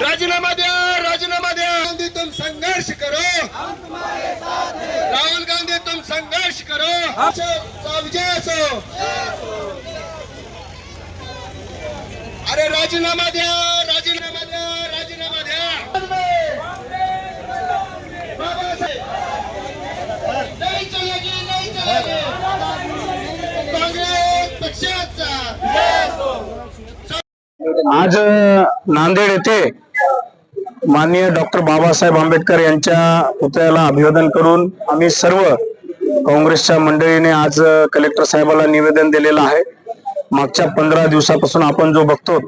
राजीनामा द्या राजीनामा द्या. गांधी तुम संघर्ष करो. राहुल गांधी तुम संघर्ष करो. विजय असो. अरे राजीनामा द्या राजीनामा द्या राजीनामा द्या. काँग्रेस आज नांदेड येथे माननीय डॉक्टर बाबासाहेब आंबेडकर यांच्या पुतळ्याला अभिवादन करून आम्ही सर्व काँग्रेसच्या मंडळीने आज कलेक्टर साहेबाला निवेदन दिलेलं आहे. मागच्या पंधरा दिवसापासून आपण जो बघतो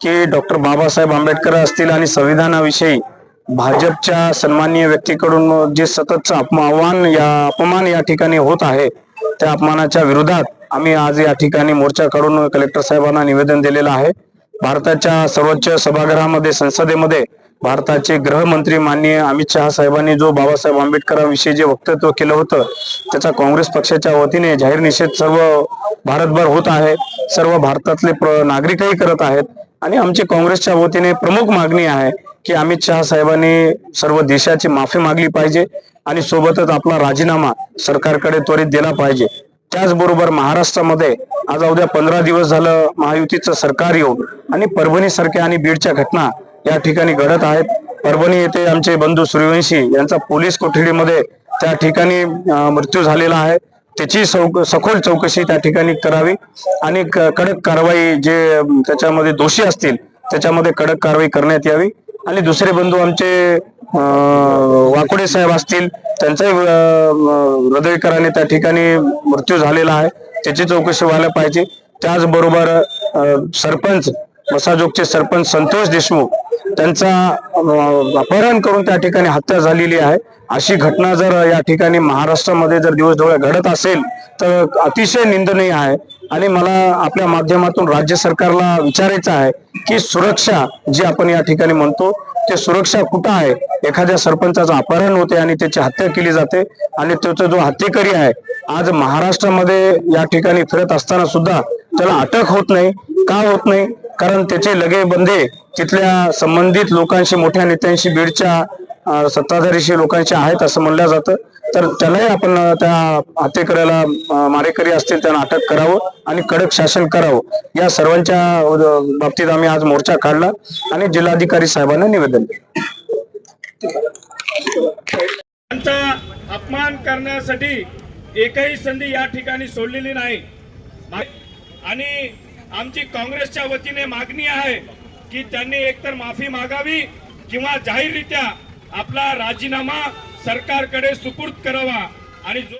की डॉक्टर बाबासाहेब आंबेडकर असतील आणि संविधानाविषयी भाजपच्या सन्माननीय व्यक्तीकडून जे सततचं अपमान आव्हान या अपमान या ठिकाणी होत आहे त्या अपमानाच्या विरोधात आम्ही आज या ठिकाणी मोर्चा काढून कलेक्टर साहेबांना निवेदन दिलेलं आहे. भारताच्या सर्वोच्च सभागृहामध्ये संसदेमध्ये भारताचे गृहमंत्री माननीय अमित शहा साहेबांनी जो बाबासाहेब आंबेडकरांविषयी जे वक्तव्य केलं होतं त्याचा काँग्रेस पक्षाच्या वतीने जाहीर निषेध सर्व भारतभर होत आहे. सर्व भारतातले नागरिकही करत आहेत. आणि आमची काँग्रेसच्या वतीने प्रमुख मागणी आहे की अमित शहा साहेबांनी सर्व देशाची माफी मागली पाहिजे आणि सोबतच आपला राजीनामा सरकारकडे त्वरित दिला पाहिजे. त्याचबरोबर महाराष्ट्रामध्ये आज उद्या पंधरा दिवस झालं महायुतीचं सरकार येऊन आणि परभणी सारख्या आणि बीडच्या घटना या ठिकाणी घडत आहेत. परभणी येथे आमचे बंधू सूर्यवंशी यांचा पोलीस कोठडीमध्ये त्या ठिकाणी मृत्यू झालेला आहे. त्याची चौक सखोल चौकशी त्या ठिकाणी करावी आणि क- कडक कारवाई जे त्याच्यामध्ये दोषी असतील त्याच्यामध्ये कडक कारवाई करण्यात यावी. आणि दुसरे बंधू आमचे वाकुडे वाकोडे साहेब असतील त्यांचाही हृदयकराने त्या ठिकाणी मृत्यू झालेला आहे. त्याची चौकशी व्हायला पाहिजे. त्याचबरोबर सरपंच मसाजोगचे सरपंच संतोष देशमुख त्यांचा अपहरण करून त्या ठिकाणी हत्या झालेली आहे. अशी घटना जर या ठिकाणी महाराष्ट्रामध्ये जर दिवस डोळ्या घडत असेल तर अतिशय निंदनीय आहे. आणि मला आपल्या माध्यमातून राज्य सरकारला विचारायचं आहे की सुरक्षा जी आपण या ठिकाणी म्हणतो ते सुरक्षा कुठं आहे? एखाद्या सरपंचाचं अपहरण होते आणि त्याची हत्या केली जाते आणि त्याचा जो हत्येकरी आहे आज महाराष्ट्रामध्ये या ठिकाणी फिरत असताना सुद्धा त्याला अटक होत नाही. का होत नाही? कारण त्याचे लगे बंदे तिथल्या संबंधित लोकांशी मोठ्या नेत्यांशी बीडच्या सत्ताधारीशी लोकांशी आहेत असं म्हणलं जातं. तर त्यालाही आपण त्या हत्येकऱ्याला मारेकरी असतील त्यांना अटक करावं आणि कडक शासन करावं. या सर्वांच्या बाबतीत आम्ही आज मोर्चा काढला आणि जिल्हाधिकारी साहेबांना निवेदन दिलं. अपमान करण्यासाठी एकही संधी या ठिकाणी सोडलेली नाही. आणि आमची काँग्रेसच्या वतीने मागणी आहे की त्यांनी एकतर माफी मागावी किंवा जाहीररित्या आपला राजीनामा सरकारकडे सुपूर्द करावा आणि जो